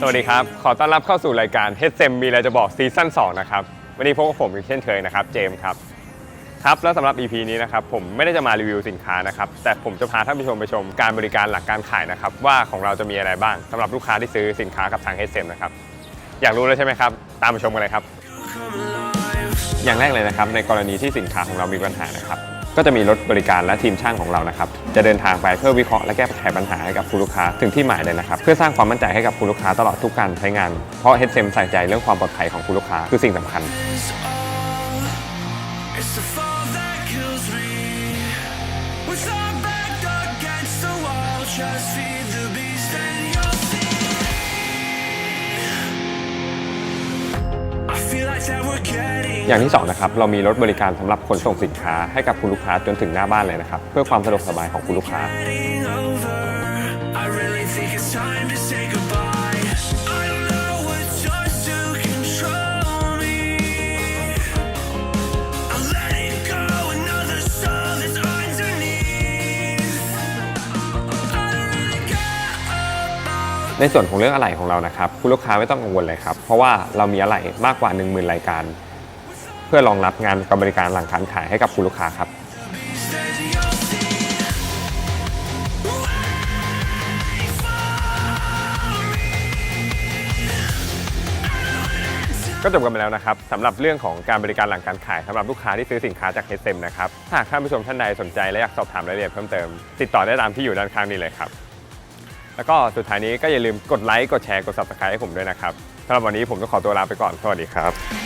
สวัสดีครับ ขอต้อนรับเข้าสู่รายการ h เ m มีอะไรจะบอกซีซั่น2นะครับ วันนี้พบกับผมอีกเช่นเคยนะครับ เจมส์ครับ ครับ แล้วสำหรับ EP นี้นะครับ ผมไม่ได้จะมารีวิวสินค้านะครับ แต่ผมจะพาท่านผู้ชมไปชมการบริการหลังการขายนะครับ ว่าของเราจะมีอะไรบ้างสำหรับลูกค้าที่ซื้อสินค้ากับทาง h เ m นะครับ อยากรู้แล้วใช่ไหมครับ ตามไปชมกันเลยครับ อย่างแรกเลยนะครับ ในกรณีที่สินค้าของเรามีปัญหานะครับ ก็จะมีรถบริการและทีมช่างของเรานะครับจะเดินทางไปเพื่อวิเคราะห์และแก้ไขปัญหาให้กับคุณลูกค้าถึงที่หมายเลยนะครับเพื่อสร้างความมั่นใจให้กับคุณลูกค้าตลอดทุกการใช้งาน เพราะ HSM ใส่ใจเรื่องความปลอดภัยของคุณลูกค้าคือสิ่งสำคัญ It's the fall that kills me. With our back against the wall, just feed the beast and you'll see. I feel like that we're getting. อย่างที่สองนะครับเรามีรถบริการสำหรับขนส่งสินค้าให้กับคุณลูกค้าจนถึงหน้าบ้านเลยนะครับ เพื่อความสะดวกสบายของคุณลูกค้า ในส่วนของเรื่องอะไหล่ของเรานะครับ คุณลูกค้าไม่ต้องกังวลเลยครับ เพราะว่าเรามีอะไหล่มากกว่า 10,000 รายการ พื่อรองรับงานกับบริการหลังการขายให้กับคุณลูกค้าครับก็จบกันไปแล้วนะครับสำหรับเรื่องของการบริการหลังการขายสำหรับลูกค้าที่ซื้อสินค้าจาก h เ m นะครับหากท่านผู้ชมท่านใดสนใจและอยากสอบถามรายละเอียดเพิ่มเติม ติดต่อได้ตามที่อยู่ด้านข้างนี้เลยครับ แล้วก็สุดท้ายนี้ก็อย่าลืมกดไลค์กดแชร์กด subscribe ให้ผมด้วยนะครับสำหรับวันนี้ผมต้องขอตัวลาไปก่อนสวัสดีครับ